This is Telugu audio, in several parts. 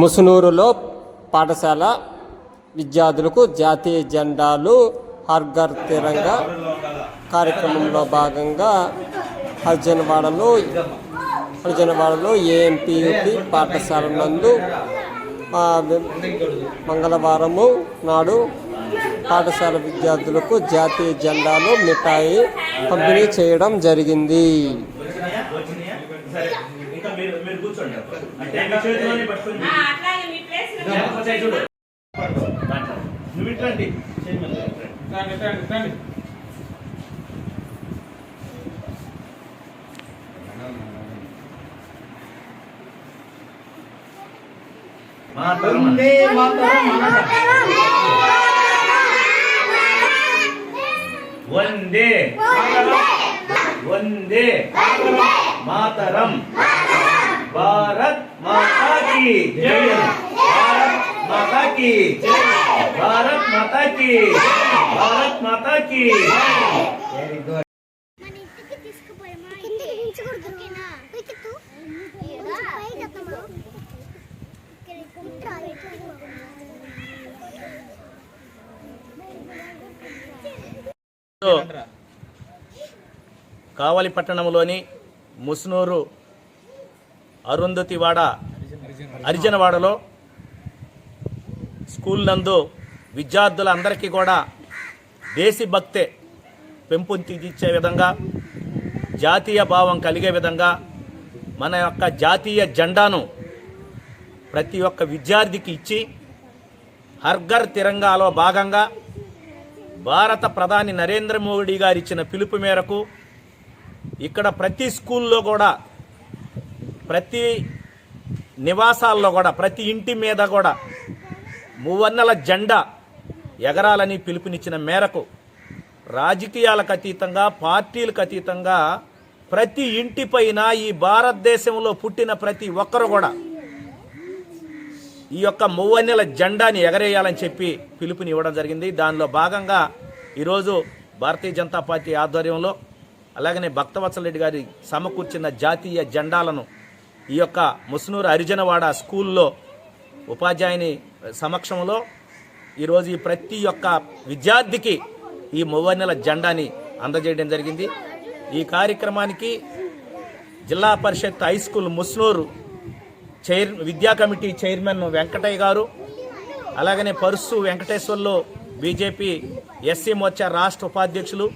ముసునూరులో పాఠశాల విద్యార్థులకు జాతీయ జెండాలు హర్ఘర్ తిరంగా కార్యక్రమంలో భాగంగా హర్జనవాడలో హర్జనవాడలో ఏఎంపీయూపీ పాఠశాల నందు మంగళవారము నాడు పాఠశాల విద్యార్థులకు జాతీయ జెండాలు మిఠాయి పంపిణీ చేయడం జరిగింది. వందే మాతరం వందే వందే మాతరం. భారత్ మాతాకి జై భారత్ మాతాకి జై భారత్ మాతాకి భారత్ మాతాకి వెరీ గుడ్ కావలి పట్టణంలోని ముస్నూరు అరుంధతివాడ అరిజనవాడలో స్కూల్ నందు విద్యార్థులందరికీ కూడా దేశభక్తే పెంపొందించే విధంగా జాతీయ భావం కలిగే విధంగా మన యొక్క జాతీయ జెండాను ప్రతి ఒక్క విద్యార్థికి ఇచ్చి హర్ఘర్ తిరంగాలో భాగంగా భారత ప్రధాని నరేంద్ర మోడీ గారు ఇచ్చిన పిలుపు మేరకు ఇక్కడ ప్రతి స్కూల్లో కూడా ప్రతి నివాసాల్లో కూడా ప్రతి ఇంటి మీద కూడా మువ్వన్నెల జెండా ఎగరాలని పిలుపునిచ్చిన మేరకు రాజకీయాలకు అతీతంగా పార్టీలకు అతీతంగా ప్రతి ఇంటిపైన ఈ భారతదేశంలో పుట్టిన ప్రతి ఒక్కరు కూడా ఈ యొక్క మువ్వన్నెల జెండాని ఎగరేయాలని చెప్పి పిలుపుని ఇవ్వడం జరిగింది. దానిలో భాగంగా ఈరోజు భారతీయ జనతా పార్టీ ఆధ్వర్యంలో అలాగనే భక్తవత్సల రెడ్డి గారి సమకూర్చిన జాతీయ జెండాలను ఈ యొక్క ముస్నూరు హరిజనవాడ స్కూల్లో ఉపాధ్యాయుని సమక్షంలో ఈరోజు ఈ ప్రతి ఒక్క విద్యార్థికి ఈ మువ్వన్నెల జెండాని అందజేయడం జరిగింది. ఈ కార్యక్రమానికి జిల్లా పరిషత్ హై స్కూల్ ముస్నూరు చైర్ విద్యా కమిటీ చైర్మన్ వెంకటయ్య గారు అలాగనే పరుసు వెంకటేశ్వర్లో బీజేపీ ఎస్సీ మోర్చా రాష్ట్ర ఉపాధ్యక్షులు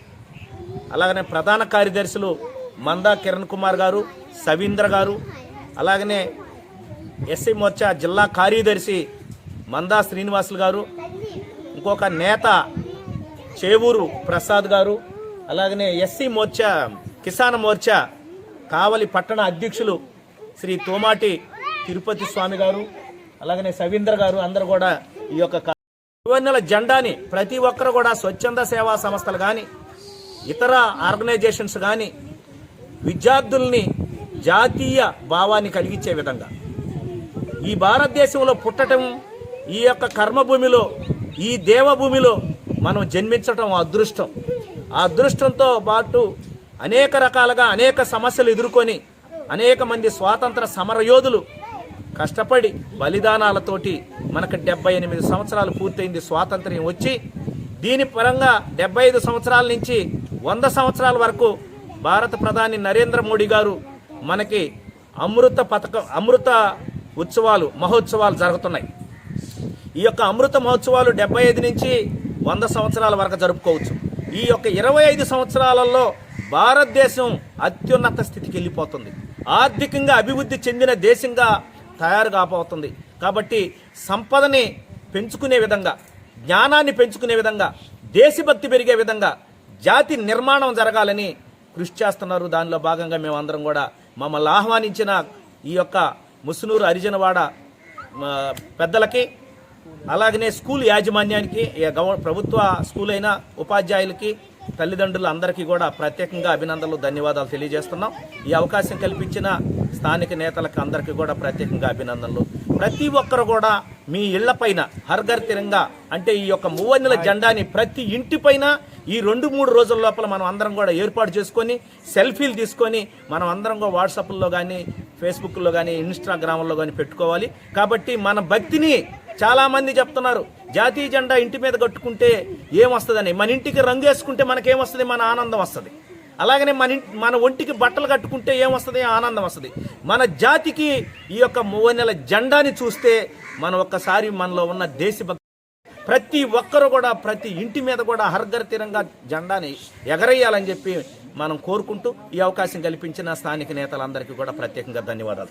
అలాగనే ప్రధాన కార్యదర్శులు మందా కిరణ్ కుమార్ గారు సవీంద్ర గారు అలాగనే ఎస్సీ మోర్చా జిల్లా కార్యదర్శి మందా శ్రీనివాసులు గారు ఇంకొక నేత చేవూరు ప్రసాద్ గారు అలాగనే ఎస్సీ మోర్చా కిసాన్ మోర్చా కావలి పట్టణ అధ్యక్షులు శ్రీ తోమాటి తిరుపతి స్వామి గారు అలాగనే సవీంద్ర గారు అందరు కూడా ఈ యొక్క కా- జెండాని ప్రతి ఒక్కరు కూడా స్వచ్ఛంద సేవా సంస్థలు కానీ ఇతర ఆర్గనైజేషన్స్ కానీ విద్యార్థుల్ని జాతీయ భావాన్ని కలిగించే విధంగా. ఈ భారతదేశంలో పుట్టటం ఈ యొక్క కర్మభూమిలో ఈ దేవభూమిలో మనం జన్మించటం అదృష్టం. ఆ అదృష్టంతో పాటు అనేక రకాలుగా అనేక సమస్యలు ఎదుర్కొని అనేక మంది స్వాతంత్ర సమరయోధులు కష్టపడి బలిదానాలతోటి మనకు డెబ్బై ఎనిమిది సంవత్సరాలు పూర్తయింది స్వాతంత్ర్యం వచ్చి దీని పరంగా డెబ్బై ఐదు సంవత్సరాల నుంచి వంద సంవత్సరాల వరకు భారత ప్రధాని నరేంద్ర మోడీ గారు మనకి అమృత పథకం అమృత ఉత్సవాలు మహోత్సవాలు జరుగుతున్నాయి. ఈ యొక్క అమృత మహోత్సవాలు డెబ్బై ఐదు నుంచి వంద సంవత్సరాల వరకు జరుపుకోవచ్చు. ఈ యొక్క ఇరవై ఐదు సంవత్సరాలలో భారతదేశం అత్యున్నత స్థితికి వెళ్ళిపోతుంది. ఆర్థికంగా అభివృద్ధి చెందిన దేశంగా తయారు కాబోతుంది. కాబట్టి సంపదని పెంచుకునే విధంగా జ్ఞానాన్ని పెంచుకునే విధంగా దేశభక్తి పెరిగే విధంగా జాతి నిర్మాణం జరగాలని కృషి చేస్తున్నారు. దానిలో భాగంగా మేమందరం కూడా మమ్మల్ని ఆహ్వానించిన ఈ యొక్క ముసునూరు హరిజనవాడ పెద్దలకి అలాగనే స్కూల్ యాజమాన్యానికి గవ- ప్రభుత్వ స్కూల్ అయిన ఉపాధ్యాయులకి తల్లిదండ్రులు అందరికీ కూడా ప్రత్యేకంగా అభినందనలు ధన్యవాదాలు తెలియజేస్తున్నాం. ఈ అవకాశం కల్పించిన స్థానిక నేతలకు అందరికీ కూడా ప్రత్యేకంగా అభినందనలు. ప్రతి ఒక్కరు కూడా మీ ఇళ్ళపైన హర్ఘర్ తిరంగా అంటే ఈ యొక్క మూవన్నెల జెండాని ప్రతి ఇంటిపైన ఈ రెండు మూడు రోజుల లోపల మనం అందరం కూడా ఏర్పాటు చేసుకొని సెల్ఫీలు తీసుకొని మనం అందరం కూడా వాట్సాప్లో కానీ ఫేస్బుక్లో కానీ ఇన్స్టాగ్రామ్లో కానీ పెట్టుకోవాలి. కాబట్టి మన భక్తిని చాలామంది చెప్తున్నారు జాతీయ జెండా ఇంటి మీద కట్టుకుంటే ఏమొస్తుందని? మన ఇంటికి రంగు వేసుకుంటే మనకేమొస్తుంది? మన ఆనందం వస్తుంది. అలాగనే మన మన ఒంటికి బట్టలు కట్టుకుంటే ఏమొస్తుంది? ఆనందం వస్తుంది. మన జాతికి ఈ యొక్క మూవనెల జెండాని చూస్తే మనం ఒక్కసారి మనలో ఉన్న దేశభక్తి ప్రతి ఒక్కరు కూడా ప్రతి ఇంటి మీద కూడా హర్ఘర్ తీరంగా జెండాని ఎగరేయాలని చెప్పి మనం కోరుకుంటూ ఈ అవకాశం కల్పించిన స్థానిక నేతలందరికీ కూడా ప్రత్యేకంగా ధన్యవాదాలు